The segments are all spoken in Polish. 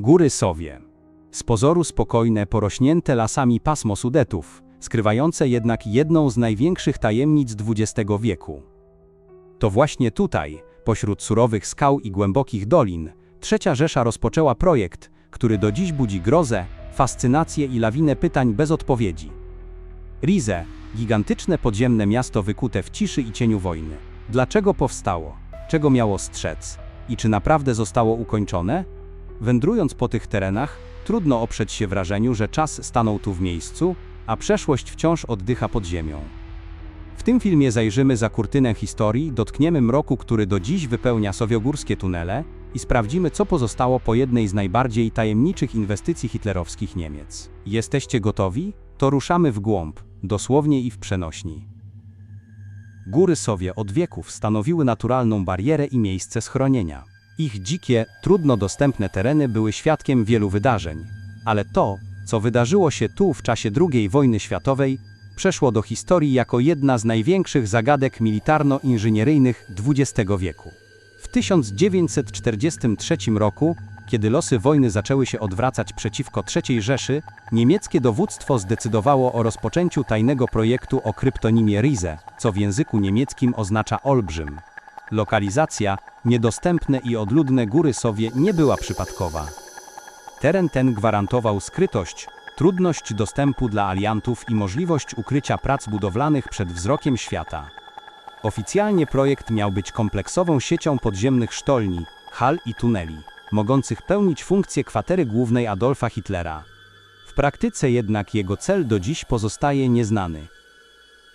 Góry Sowie. Z pozoru spokojne, porośnięte lasami pasmo Sudetów, skrywające jednak jedną z największych tajemnic XX wieku. To właśnie tutaj, pośród surowych skał i głębokich dolin, Trzecia Rzesza rozpoczęła projekt, który do dziś budzi grozę, fascynację i lawinę pytań bez odpowiedzi. Rize, gigantyczne podziemne miasto wykute w ciszy i cieniu wojny. Dlaczego powstało? Czego miało strzec? I czy naprawdę zostało ukończone? Wędrując po tych terenach, trudno oprzeć się wrażeniu, że czas stanął tu w miejscu, a przeszłość wciąż oddycha pod ziemią. W tym filmie zajrzymy za kurtynę historii, dotkniemy mroku, który do dziś wypełnia sowiogórskie tunele i sprawdzimy, co pozostało po jednej z najbardziej tajemniczych inwestycji hitlerowskich Niemiec. Jesteście gotowi? To ruszamy w głąb, dosłownie i w przenośni. Góry Sowie od wieków stanowiły naturalną barierę i miejsce schronienia. Ich dzikie, trudno dostępne tereny były świadkiem wielu wydarzeń, ale to, co wydarzyło się tu w czasie II wojny światowej, przeszło do historii jako jedna z największych zagadek militarno-inżynieryjnych XX wieku. W 1943 roku, kiedy losy wojny zaczęły się odwracać przeciwko III Rzeszy, niemieckie dowództwo zdecydowało o rozpoczęciu tajnego projektu o kryptonimie Riese, co w języku niemieckim oznacza olbrzym. Lokalizacja, niedostępne i odludne góry Sowie nie była przypadkowa. Teren ten gwarantował skrytość, trudność dostępu dla aliantów i możliwość ukrycia prac budowlanych przed wzrokiem świata. Oficjalnie projekt miał być kompleksową siecią podziemnych sztolni, hal i tuneli, mogących pełnić funkcję kwatery głównej Adolfa Hitlera. W praktyce jednak jego cel do dziś pozostaje nieznany.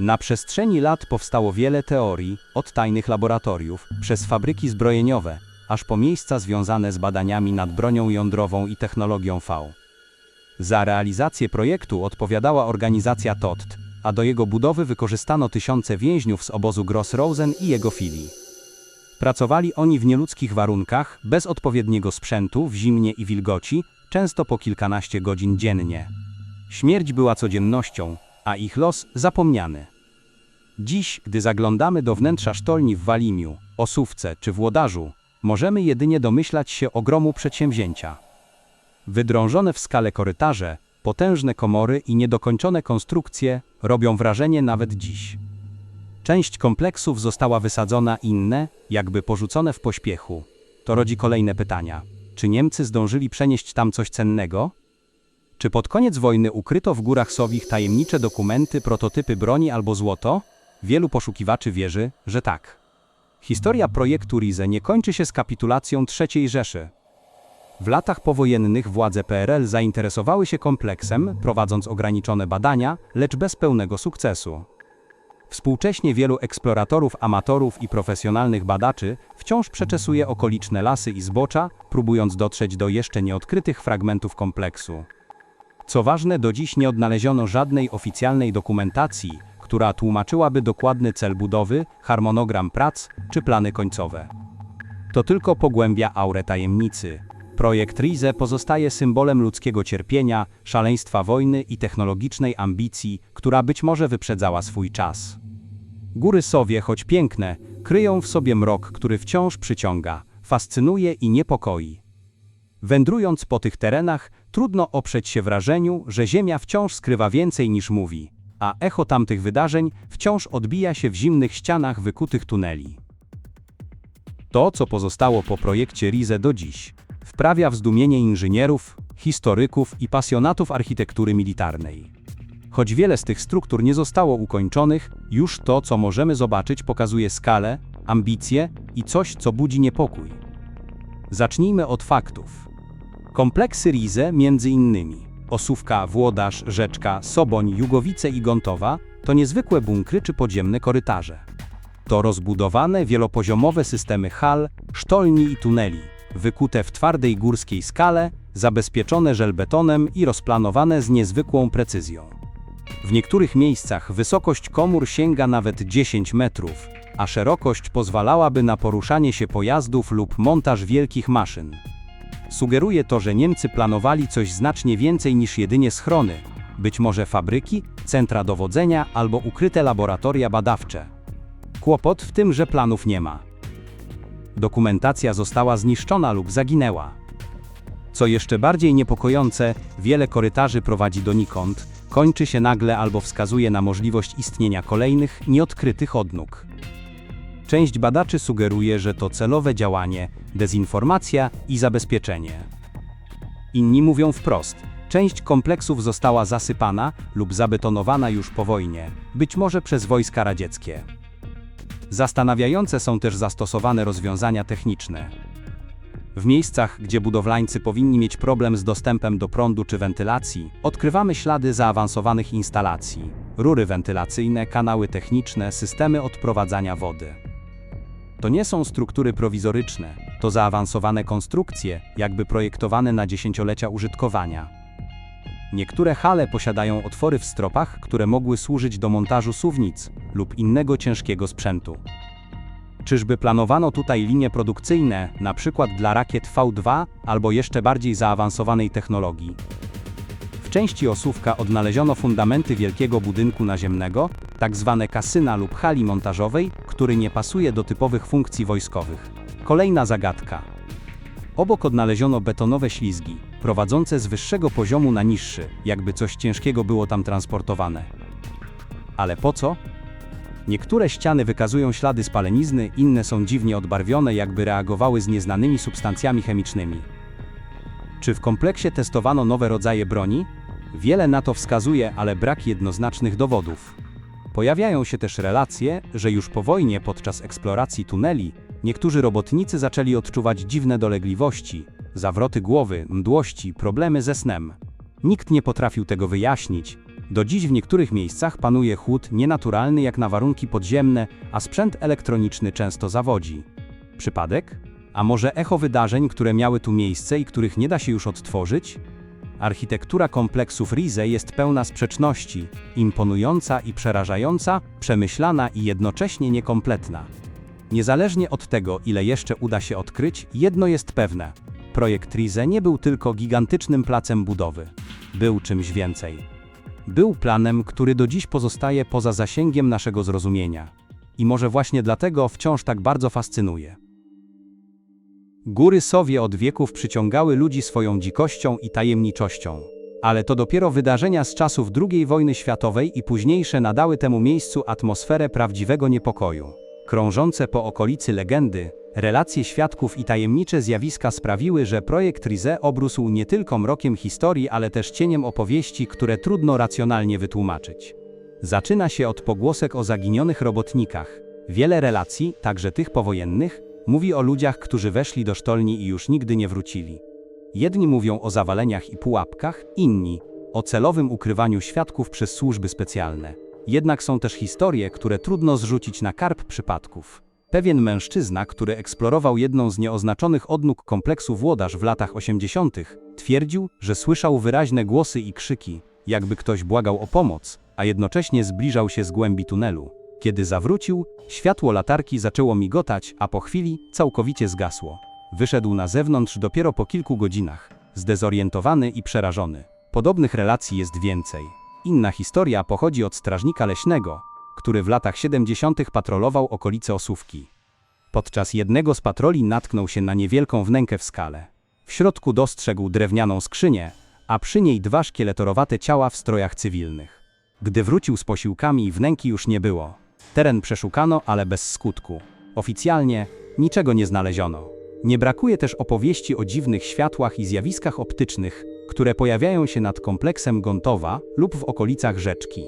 Na przestrzeni lat powstało wiele teorii, od tajnych laboratoriów, przez fabryki zbrojeniowe, aż po miejsca związane z badaniami nad bronią jądrową i technologią V. Za realizację projektu odpowiadała organizacja TOT, a do jego budowy wykorzystano tysiące więźniów z obozu Gross-Rosen i jego filii. Pracowali oni w nieludzkich warunkach, bez odpowiedniego sprzętu, w zimnie i wilgoci, często po kilkanaście godzin dziennie. Śmierć była codziennością, a ich los zapomniany. Dziś, gdy zaglądamy do wnętrza sztolni w Walimiu, Osówce czy Włodarzu, możemy jedynie domyślać się ogromu przedsięwzięcia. Wydrążone w skale korytarze, potężne komory i niedokończone konstrukcje robią wrażenie nawet dziś. Część kompleksów została wysadzona, inne, jakby porzucone w pośpiechu. To rodzi kolejne pytania. Czy Niemcy zdążyli przenieść tam coś cennego? Czy pod koniec wojny ukryto w górach Sowich tajemnicze dokumenty, prototypy broni albo złoto? Wielu poszukiwaczy wierzy, że tak. Historia projektu Rize nie kończy się z kapitulacją III Rzeszy. W latach powojennych władze PRL zainteresowały się kompleksem, prowadząc ograniczone badania, lecz bez pełnego sukcesu. Współcześnie wielu eksploratorów, amatorów i profesjonalnych badaczy wciąż przeczesuje okoliczne lasy i zbocza, próbując dotrzeć do jeszcze nieodkrytych fragmentów kompleksu. Co ważne, do dziś nie odnaleziono żadnej oficjalnej dokumentacji, która tłumaczyłaby dokładny cel budowy, harmonogram prac czy plany końcowe. To tylko pogłębia aurę tajemnicy. Projekt Rize pozostaje symbolem ludzkiego cierpienia, szaleństwa wojny i technologicznej ambicji, która być może wyprzedzała swój czas. Góry Sowie, choć piękne, kryją w sobie mrok, który wciąż przyciąga, fascynuje i niepokoi. Wędrując po tych terenach, trudno oprzeć się wrażeniu, że Ziemia wciąż skrywa więcej niż mówi, a echo tamtych wydarzeń wciąż odbija się w zimnych ścianach wykutych tuneli. To, co pozostało po projekcie Rize do dziś, wprawia w zdumienie inżynierów, historyków i pasjonatów architektury militarnej. Choć wiele z tych struktur nie zostało ukończonych, już to, co możemy zobaczyć, pokazuje skalę, ambicje i coś, co budzi niepokój. Zacznijmy od faktów. Kompleksy Rize, między innymi Osówka, Włodarz, Rzeczka, Soboń, Jugowice i Gontowa, to niezwykłe bunkry czy podziemne korytarze. To rozbudowane, wielopoziomowe systemy hal, sztolni i tuneli, wykute w twardej górskiej skale, zabezpieczone żelbetonem i rozplanowane z niezwykłą precyzją. W niektórych miejscach wysokość komór sięga nawet 10 metrów, a szerokość pozwalałaby na poruszanie się pojazdów lub montaż wielkich maszyn. Sugeruje to, że Niemcy planowali coś znacznie więcej niż jedynie schrony, być może fabryki, centra dowodzenia albo ukryte laboratoria badawcze. Kłopot w tym, że planów nie ma. Dokumentacja została zniszczona lub zaginęła. Co jeszcze bardziej niepokojące, wiele korytarzy prowadzi donikąd, kończy się nagle albo wskazuje na możliwość istnienia kolejnych, nieodkrytych odnóg. Część badaczy sugeruje, że to celowe działanie, dezinformacja i zabezpieczenie. Inni mówią wprost, część kompleksów została zasypana lub zabetonowana już po wojnie, być może przez wojska radzieckie. Zastanawiające są też zastosowane rozwiązania techniczne. W miejscach, gdzie budowlańcy powinni mieć problem z dostępem do prądu czy wentylacji, odkrywamy ślady zaawansowanych instalacji, rury wentylacyjne, kanały techniczne, systemy odprowadzania wody. To nie są struktury prowizoryczne, to zaawansowane konstrukcje, jakby projektowane na dziesięciolecia użytkowania. Niektóre hale posiadają otwory w stropach, które mogły służyć do montażu suwnic lub innego ciężkiego sprzętu. Czyżby planowano tutaj linie produkcyjne, na przykład dla rakiet V2 albo jeszcze bardziej zaawansowanej technologii? W części osówka odnaleziono fundamenty wielkiego budynku naziemnego, tak zwane kasyna lub hali montażowej, który nie pasuje do typowych funkcji wojskowych. Kolejna zagadka. Obok odnaleziono betonowe ślizgi, prowadzące z wyższego poziomu na niższy, jakby coś ciężkiego było tam transportowane. Ale po co? Niektóre ściany wykazują ślady spalenizny, inne są dziwnie odbarwione, jakby reagowały z nieznanymi substancjami chemicznymi. Czy w kompleksie testowano nowe rodzaje broni? Wiele na to wskazuje, ale brak jednoznacznych dowodów. Pojawiają się też relacje, że już po wojnie podczas eksploracji tuneli niektórzy robotnicy zaczęli odczuwać dziwne dolegliwości, zawroty głowy, mdłości, problemy ze snem. Nikt nie potrafił tego wyjaśnić. Do dziś w niektórych miejscach panuje chłód nienaturalny jak na warunki podziemne, a sprzęt elektroniczny często zawodzi. Przypadek? A może echo wydarzeń, które miały tu miejsce i których nie da się już odtworzyć? Architektura kompleksów Rize jest pełna sprzeczności, imponująca i przerażająca, przemyślana i jednocześnie niekompletna. Niezależnie od tego, ile jeszcze uda się odkryć, jedno jest pewne. Projekt Rize nie był tylko gigantycznym placem budowy. Był czymś więcej. Był planem, który do dziś pozostaje poza zasięgiem naszego zrozumienia. I może właśnie dlatego wciąż tak bardzo fascynuje. Góry Sowie od wieków przyciągały ludzi swoją dzikością i tajemniczością. Ale to dopiero wydarzenia z czasów II wojny światowej i późniejsze nadały temu miejscu atmosferę prawdziwego niepokoju. Krążące po okolicy legendy, relacje świadków i tajemnicze zjawiska sprawiły, że projekt Rize obrósł nie tylko mrokiem historii, ale też cieniem opowieści, które trudno racjonalnie wytłumaczyć. Zaczyna się od pogłosek o zaginionych robotnikach. Wiele relacji, także tych powojennych, mówi o ludziach, którzy weszli do sztolni i już nigdy nie wrócili. Jedni mówią o zawaleniach i pułapkach, inni o celowym ukrywaniu świadków przez służby specjalne. Jednak są też historie, które trudno zrzucić na karp przypadków. Pewien mężczyzna, który eksplorował jedną z nieoznaczonych odnóg kompleksu Włodarz w latach 80., twierdził, że słyszał wyraźne głosy i krzyki, jakby ktoś błagał o pomoc, a jednocześnie zbliżał się z głębi tunelu. Kiedy zawrócił, światło latarki zaczęło migotać, a po chwili całkowicie zgasło. Wyszedł na zewnątrz dopiero po kilku godzinach, zdezorientowany i przerażony. Podobnych relacji jest więcej. Inna historia pochodzi od strażnika leśnego, który w latach 70. patrolował okolice Osówki. Podczas jednego z patroli natknął się na niewielką wnękę w skale. W środku dostrzegł drewnianą skrzynię, a przy niej dwa szkieletorowate ciała w strojach cywilnych. Gdy wrócił z posiłkami, wnęki już nie było. Teren przeszukano, ale bez skutku. Oficjalnie niczego nie znaleziono. Nie brakuje też opowieści o dziwnych światłach i zjawiskach optycznych, które pojawiają się nad kompleksem Gontowa lub w okolicach rzeczki.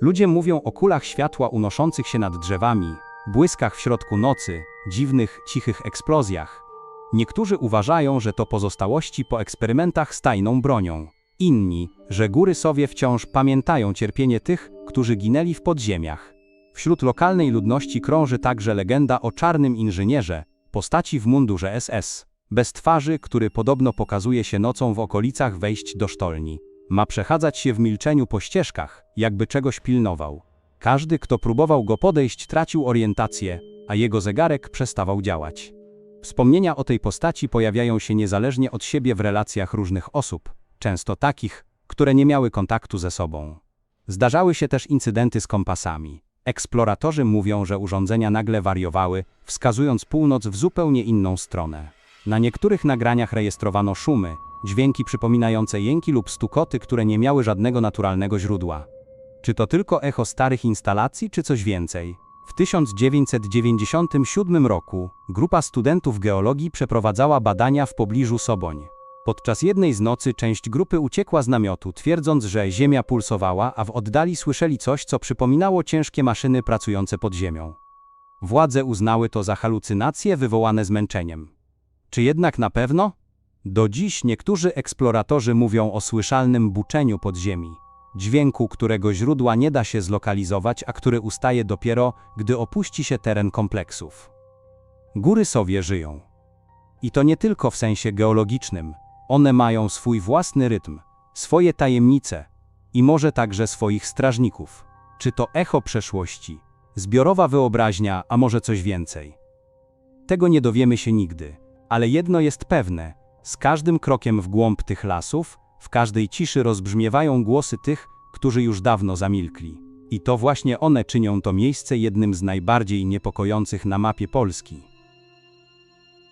Ludzie mówią o kulach światła unoszących się nad drzewami, błyskach w środku nocy, dziwnych, cichych eksplozjach. Niektórzy uważają, że to pozostałości po eksperymentach z tajną bronią. Inni, że góry Sowie wciąż pamiętają cierpienie tych, którzy ginęli w podziemiach. Wśród lokalnej ludności krąży także legenda o czarnym inżynierze, postaci w mundurze SS, bez twarzy, który podobno pokazuje się nocą w okolicach wejść do sztolni. Ma przechadzać się w milczeniu po ścieżkach, jakby czegoś pilnował. Każdy, kto próbował go podejść, tracił orientację, a jego zegarek przestawał działać. Wspomnienia o tej postaci pojawiają się niezależnie od siebie w relacjach różnych osób, często takich, które nie miały kontaktu ze sobą. Zdarzały się też incydenty z kompasami. Eksploratorzy mówią, że urządzenia nagle wariowały, wskazując północ w zupełnie inną stronę. Na niektórych nagraniach rejestrowano szumy, dźwięki przypominające jęki lub stukoty, które nie miały żadnego naturalnego źródła. Czy to tylko echo starych instalacji, czy coś więcej? W 1997 roku grupa studentów geologii przeprowadzała badania w pobliżu Soboń. Podczas jednej z nocy część grupy uciekła z namiotu, twierdząc, że ziemia pulsowała, a w oddali słyszeli coś, co przypominało ciężkie maszyny pracujące pod ziemią. Władze uznały to za halucynacje wywołane zmęczeniem. Czy jednak na pewno? Do dziś niektórzy eksploratorzy mówią o słyszalnym buczeniu podziemi, dźwięku, którego źródła nie da się zlokalizować, a który ustaje dopiero, gdy opuści się teren kompleksów. Góry Sowie żyją. I to nie tylko w sensie geologicznym. One mają swój własny rytm, swoje tajemnice i może także swoich strażników. Czy to echo przeszłości, zbiorowa wyobraźnia, a może coś więcej? Tego nie dowiemy się nigdy, ale jedno jest pewne: z każdym krokiem w głąb tych lasów, w każdej ciszy rozbrzmiewają głosy tych, którzy już dawno zamilkli. I to właśnie one czynią to miejsce jednym z najbardziej niepokojących na mapie Polski.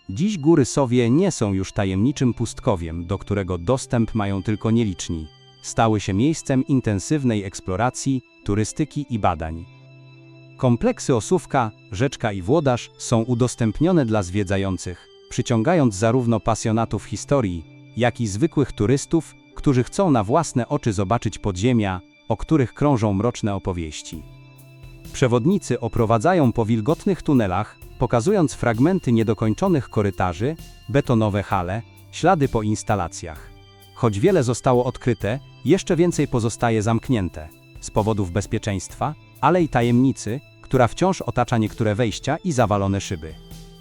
Dziś góry Sowie nie są już tajemniczym pustkowiem, do którego dostęp mają tylko nieliczni. Stały się miejscem intensywnej eksploracji, turystyki i badań. Kompleksy Osówka, Rzeczka i Włodarz są udostępnione dla zwiedzających, przyciągając zarówno pasjonatów historii, jak i zwykłych turystów, którzy chcą na własne oczy zobaczyć podziemia, o których krążą mroczne opowieści. Przewodnicy oprowadzają po wilgotnych tunelach, pokazując fragmenty niedokończonych korytarzy, betonowe hale, ślady po instalacjach. Choć wiele zostało odkryte, jeszcze więcej pozostaje zamknięte z powodów bezpieczeństwa, ale i tajemnicy, która wciąż otacza niektóre wejścia i zawalone szyby.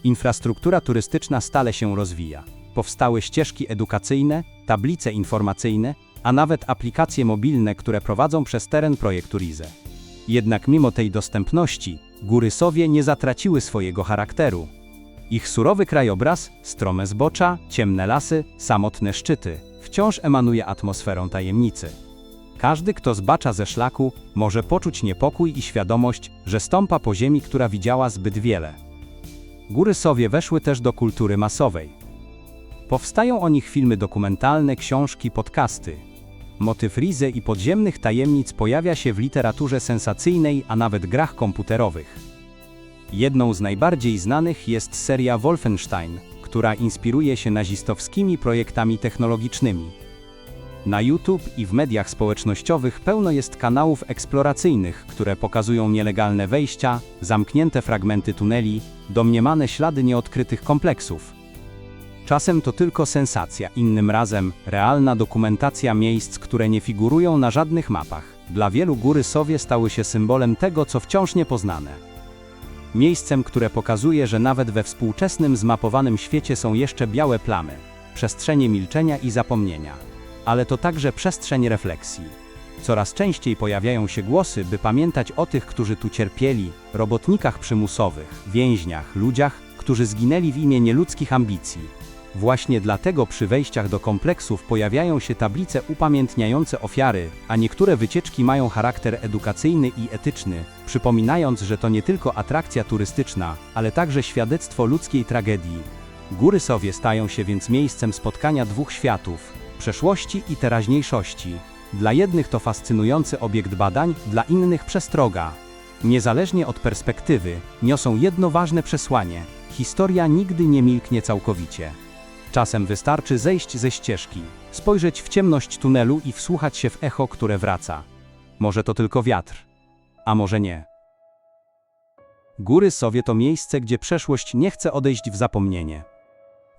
Infrastruktura turystyczna stale się rozwija. Powstały ścieżki edukacyjne, tablice informacyjne, a nawet aplikacje mobilne, które prowadzą przez teren projektu RIZE. Jednak mimo tej dostępności, góry Sowie nie zatraciły swojego charakteru. Ich surowy krajobraz, strome zbocza, ciemne lasy, samotne szczyty, wciąż emanuje atmosferą tajemnicy. Każdy, kto zbacza ze szlaku, może poczuć niepokój i świadomość, że stąpa po ziemi, która widziała zbyt wiele. Góry Sowie weszły też do kultury masowej. Powstają o nich filmy dokumentalne, książki, podcasty. Motyw Rizy i podziemnych tajemnic pojawia się w literaturze sensacyjnej, a nawet grach komputerowych. Jedną z najbardziej znanych jest seria Wolfenstein, która inspiruje się nazistowskimi projektami technologicznymi. Na YouTube i w mediach społecznościowych pełno jest kanałów eksploracyjnych, które pokazują nielegalne wejścia, zamknięte fragmenty tuneli, domniemane ślady nieodkrytych kompleksów. Czasem to tylko sensacja, innym razem realna dokumentacja miejsc, które nie figurują na żadnych mapach. Dla wielu góry Sowie stały się symbolem tego, co wciąż niepoznane. Miejscem, które pokazuje, że nawet we współczesnym zmapowanym świecie są jeszcze białe plamy, przestrzenie milczenia i zapomnienia. Ale to także przestrzeń refleksji. Coraz częściej pojawiają się głosy, by pamiętać o tych, którzy tu cierpieli, robotnikach przymusowych, więźniach, ludziach, którzy zginęli w imię nieludzkich ambicji. Właśnie dlatego przy wejściach do kompleksów pojawiają się tablice upamiętniające ofiary, a niektóre wycieczki mają charakter edukacyjny i etyczny, przypominając, że to nie tylko atrakcja turystyczna, ale także świadectwo ludzkiej tragedii. Góry Sowie stają się więc miejscem spotkania dwóch światów przeszłości i teraźniejszości. Dla jednych to fascynujący obiekt badań, dla innych przestroga. Niezależnie od perspektywy, niosą jedno ważne przesłanie: historia nigdy nie milknie całkowicie. Czasem wystarczy zejść ze ścieżki, spojrzeć w ciemność tunelu i wsłuchać się w echo, które wraca. Może to tylko wiatr, a może nie. Góry Sowie to miejsce, gdzie przeszłość nie chce odejść w zapomnienie.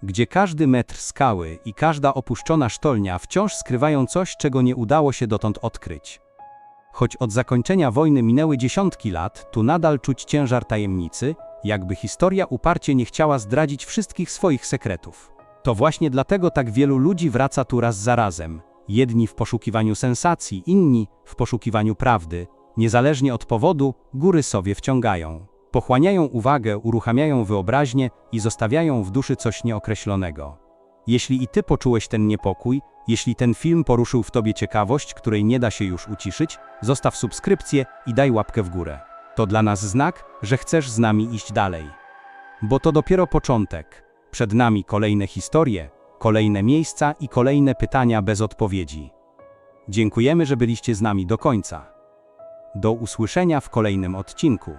Gdzie każdy metr skały i każda opuszczona sztolnia wciąż skrywają coś, czego nie udało się dotąd odkryć. Choć od zakończenia wojny minęły dziesiątki lat, tu nadal czuć ciężar tajemnicy, jakby historia uparcie nie chciała zdradzić wszystkich swoich sekretów. To właśnie dlatego tak wielu ludzi wraca tu raz za razem. Jedni w poszukiwaniu sensacji, inni w poszukiwaniu prawdy. Niezależnie od powodu, góry sobie wciągają. Pochłaniają uwagę, uruchamiają wyobraźnię i zostawiają w duszy coś nieokreślonego. Jeśli i ty poczułeś ten niepokój, jeśli ten film poruszył w tobie ciekawość, której nie da się już uciszyć, zostaw subskrypcję i daj łapkę w górę. To dla nas znak, że chcesz z nami iść dalej. Bo to dopiero początek. Przed nami kolejne historie, kolejne miejsca i kolejne pytania bez odpowiedzi. Dziękujemy, że byliście z nami do końca. Do usłyszenia w kolejnym odcinku.